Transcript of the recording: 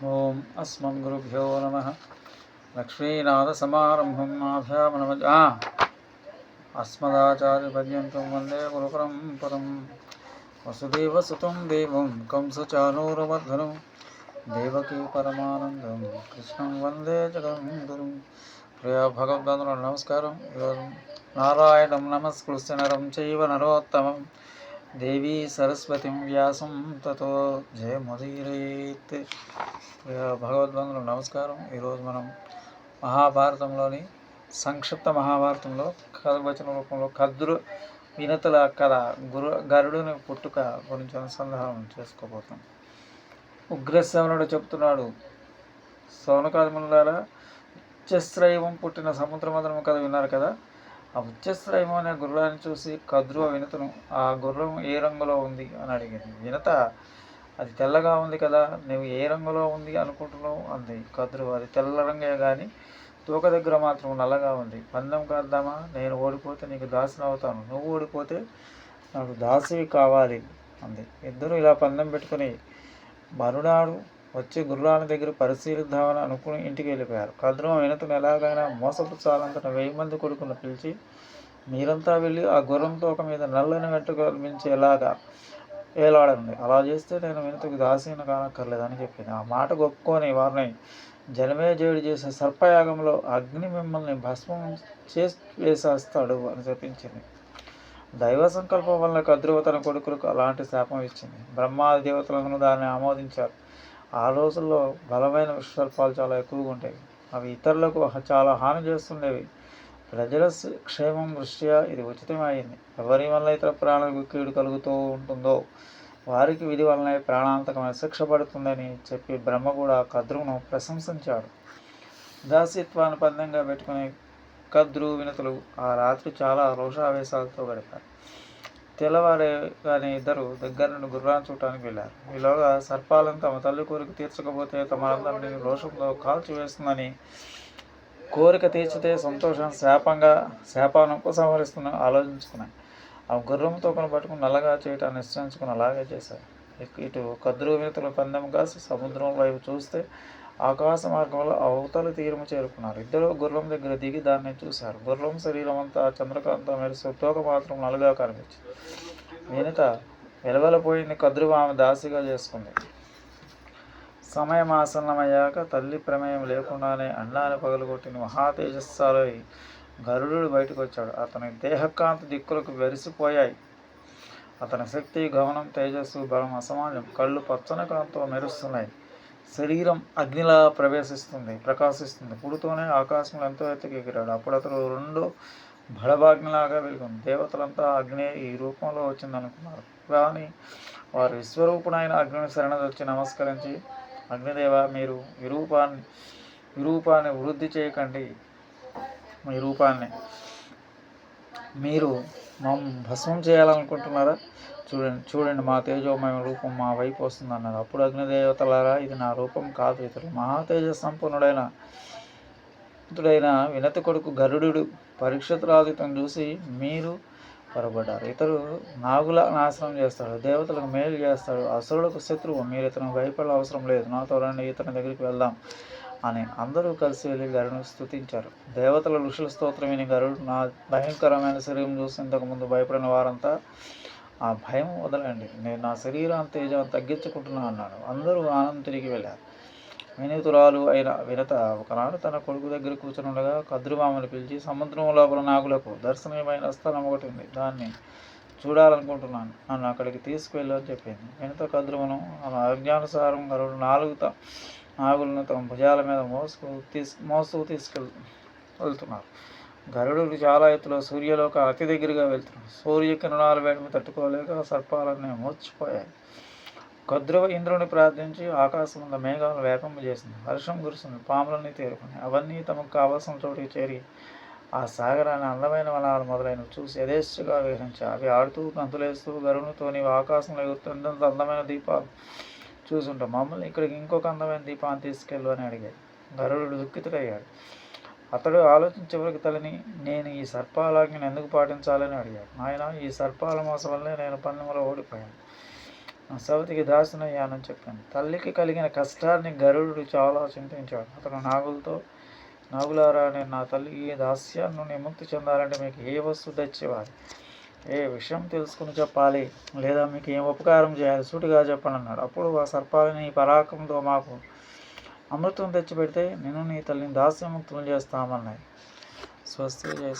ఓం అస్మద్గురుభ్యో నమ లక్ష్మీనాథసమారంభం ఆభ్యామనమజ అస్మదాచార్యపర్యంతం వందే గురుపరం గురుపరంపరం వసుదేవసుతం దేవం కంసచానూరవర్ధనం దేవకీ పరమానందం కృష్ణం వందే జగద్గురు ప్రియ భగవద్బంధువులు నమస్కారం ఈరోజు నారాయణం నమస్కృత్య నరం చైవ నరోత్తమం దేవీ సరస్వతిం వ్యాసం తతో. జయముదీరేత్ భగవద్బంధువులు నమస్కారం. ఈరోజు మనం మహాభారతంలోని సంక్షిప్త మహాభారతంలో కథవచన రూపంలో కద్రు వినతుల కథ గురు గరుడుని పుట్టుక గురించి అనుసంధానం చేసుకోబోతాం ఉగ్రశ్రవణుడు చెప్తున్నాడు సౌనకాదిములారా ఉచ్చశ్రైవం పుట్టిన సముద్రమందరం కథ విన్నారు కదా? ఆ ఉచ్చశ్రైవం అనే గుర్రాన్ని చూసి కద్రు వినతను ఆ గుర్రం ఏ రంగులో ఉంది? అని అడిగింది. వినత అది తెల్లగా ఉంది కదా నువ్వు ఏ రంగులో ఉంది అనుకుంటున్నావు? అంది కద్రు. అది తెల్ల రంగే కానీ తూక దగ్గర మాత్రం నల్లగా ఉంది. పందెం కాద్దామా? నేను ఓడిపోతే నీకు దాసిని అవుతాను. నువ్వు ఓడిపోతే నాకు దాసివి కావాలి అంది. ఇద్దరు ఇలా పందెం పెట్టుకుని మరునాడు వచ్చి గుర్రాల దగ్గర పరిశీలిద్దామని అనుకుని ఇంటికి వెళ్ళిపోయారు. కద్రం వినతను ఎలాగైనా మోసపుచ్చాలంతట వెయ్యి మంది కొడుకును పిలిచి మీరంతా వెళ్ళి ఆ గుర్రం తోక మీద నల్లని వెంట్రుకలు మించి ఎలాగా వేలాడండి. అలా చేస్తే నేను వినతకు దాసీన కానక్కర్లేదని చెప్పింది ఆ మాట గొప్పుకొని వారిని జనమే జేడు చేసే సర్పయాగంలో అగ్ని మిమ్మల్ని భస్మం చేసి వేసేస్తాడు అని చెప్పించింది దైవ సంకల్పం వల్ల కద్రువ తన కొడుకులకు అలాంటి శాపం ఇచ్చింది. బ్రహ్మాది దేవతలను దాన్ని ఆమోదించారు. ఆ రోజుల్లో బలమైన విషసర్పాలు చాలా ఎక్కువగా ఉంటాయి. అవి ఇతరులకు చాలా హాని చేస్తుండేవి. ప్రజల క్షేమం దృష్ట్యా ఇది ఉచితమైంది. ఎవరి వల్ల ఇతర ప్రాణులకు కీడు కలుగుతూ ఉంటుందో వారికి విధి వలన ప్రాణాంతకమైన శిక్ష పడుతుందని చెప్పి బ్రహ్మ కూడా కద్రువును ప్రశంసించాడు. దాసిత్వాన్ని పందెంగా పెట్టుకునే కద్రు వినతులు ఆ రాత్రి చాలా రోషావేశాలతో గడిపారు. తెల్లవారే కానీ ఇద్దరు దగ్గర నుండి గుర్రాన్ని చూడటానికి వెళ్ళారు. ఈలోగా సర్పాలను తమ తల్లి కోరిక తీర్చకపోతే తమనందరినీ రోషంతో కాల్చివేస్తుందని కోరిక తీర్చితే సంతోషం శాపంగా శాపాన్ని ఉపసంహరిస్తున్న ఆలోచించుకున్నాయి. ఆ గుర్రంతో కొని పట్టుకుని నల్లగా చేయటాన్ని నిశ్చయించుకుని అలాగే చేశారు. ఇటు కద్రు వినతుల పందెం కాసి సముద్రం వైపు చూస్తే ఆకాశ మార్గంలో అవతల తీరము చేరుకున్నారు. ఇద్దరు గుర్రం దగ్గర దిగి దాన్ని చూశారు. గుర్రం శరీరం అంతా చంద్రకాంత మెరిసి తోక మాత్రం నలుగా కనిపించింది వినిత వెలవెలపోయింది. కద్రువు ఆమె దాసిగా చేసుకుంది. సమయం ఆసన్నమయ్యాక తల్లి ప్రమేయం లేకుండానే అన్నాన్ని పగలగొట్టిన మహా తేజస్సాలో గరుడు బయటకు వచ్చాడు అతని దేహకాంతి దిక్కులకు వెరిసిపోయాయి. అతని శక్తి గమనం తేజస్సు బలం అసమాన్యం కళ్ళు పచ్చని కాంతో మెరుస్తున్నాయి. శరీరం అగ్నిలా ప్రవేశిస్తుంది ప్రకాశిస్తుంది. పుడుతూనే ఆకాశంలో ఎంతో ఎత్తుకు ఎగిరాడు. అప్పుడు అతడు రెండు బలభాగ్నిలాగా వెలుగుంది. దేవతలంతా అగ్ని ఈ రూపంలో వచ్చిందనుకున్నారు. కానీ వారు విశ్వరూపుడైన అగ్నిని శరణదొచ్చి నమస్కరించి అగ్నిదేవ మీరు విరూపాన్ని విరూపాన్ని వృద్ధి చేయకండి. మీ రూపాన్ని మీరు మమ్ భస్మం చేయాలనుకుంటున్నారా? చూడండి చూడండి మా తేజోమయ రూపం మా వైపు వస్తుంది అన్నారు అప్పుడు అగ్నిదేవతలారా ఇది నా రూపం కాదు ఇతరులు. మహాతేజ సంపన్నుడైన ఇతడైన వినత కొడుకు గరుడు పరీక్షతురాదితం చూసి మీరు పొరబడ్డారు. ఇతరు నాగుల నాశనం చేస్తాడు దేవతలకు మేలు చేస్తాడు అసురులకు శత్రువు. మీరు ఇతను భయపడే అవసరం లేదు. నాతో రండి ఇతని దగ్గరికి వెళ్దాం. అని అందరూ కలిసి వెళ్ళి గరుడును స్థుతించారు దేవతల ఋషుల స్తోత్రం విని గరుడు నా భయంకరమైన శరీరం చూసి ఇంతకుముందు భయపడిన వారంతా ఆ భయం వదలండి నేను నా శరీరం తేజం తగ్గించుకుంటున్నా అన్నాడు. అందరూ ఆనందం తిరిగి వెళ్ళారు. వినీతురాలు అయిన వినత ఒకనాడు తన కొడుకు దగ్గర కూర్చుని ఉండగా కద్రుమామని పిలిచి సముద్రం లోపల నాగులకు దర్శనీయమైన స్థలం ఒకటి ఉంది దాన్ని చూడాలనుకుంటున్నాను నన్ను అక్కడికి తీసుకువెళ్ళు అని చెప్పింది. వినత కద్రుమను ఆమె అజ్ఞానుసారం గరుడు నాలుగు నాగులను తమ భుజాల మీద మోసుకు తీసు మోస్తూ తీసుకెళ్ వెళ్తున్నారు. గరుడు చాలా ఎత్తులో సూర్యలోక అతి దగ్గరగా వెళ్తున్నాడు సూర్య కిరణాలు వేడిమి తట్టుకోలేక సర్పాలన్నీ మూర్చిపోయాయి కద్రువ ఇంద్రుని ప్రార్థించి ఆకాశం మీద మేఘాలు వేపంపజేసింది వర్షం కురుస్తుంది పాములన్నీ తేరుకుని అవన్నీ తమకు కావలసిన చోటికి చేరి ఆ సాగరాన్ని అందమైన వనాలు మొదలైనవి చూసి యథేచ్ఛగా విహరించాయి. అవి ఆడుతూ గంతులేస్తూ గరునితోని ఆకాశంలో ఎగురుతుండంత అందమైన దీపాలు చూసుంటాం. మమ్మల్ని ఇక్కడికి ఇంకొక అందమైన దీపాన్ని తీసుకెళ్ళు అని అడిగాడు. గరుడు దుఃఖితుడయ్యాడు. అతడు ఆలోచించేవరకు తలని నేను ఈ సర్పాలాజ్ఞను ఎందుకు పాటించాలని అడిగాడు. ఆయన ఈ సర్పాల మోసం వల్లే నేను పన్నెంలో ఓడిపోయాను. సవతికి దాసునయ్యానని చెప్పాను. తల్లికి కలిగిన కష్టాన్ని గరుడు చాలా చింతించాడు. అతను నాగులతో నాగులారా నేను నా తల్లికి దాస్యాన్ని నుండి చెందాలంటే మీకు ఏ వస్తువు తెచ్చేవారు? ఏ విషయం తెలుసుకుని చెప్పాలి లేదా మీకు ఏం ఉపకారం చేయాలి సూటిగా చెప్పండి అప్పుడు ఆ సర్పాలని ఈ పరాకంతో మాకు అమృతం తెచ్చిపెడితే నేను నీ తల్లిని దాస్యముక్తులు చేస్తామన్నాయి. స్వస్తి జయ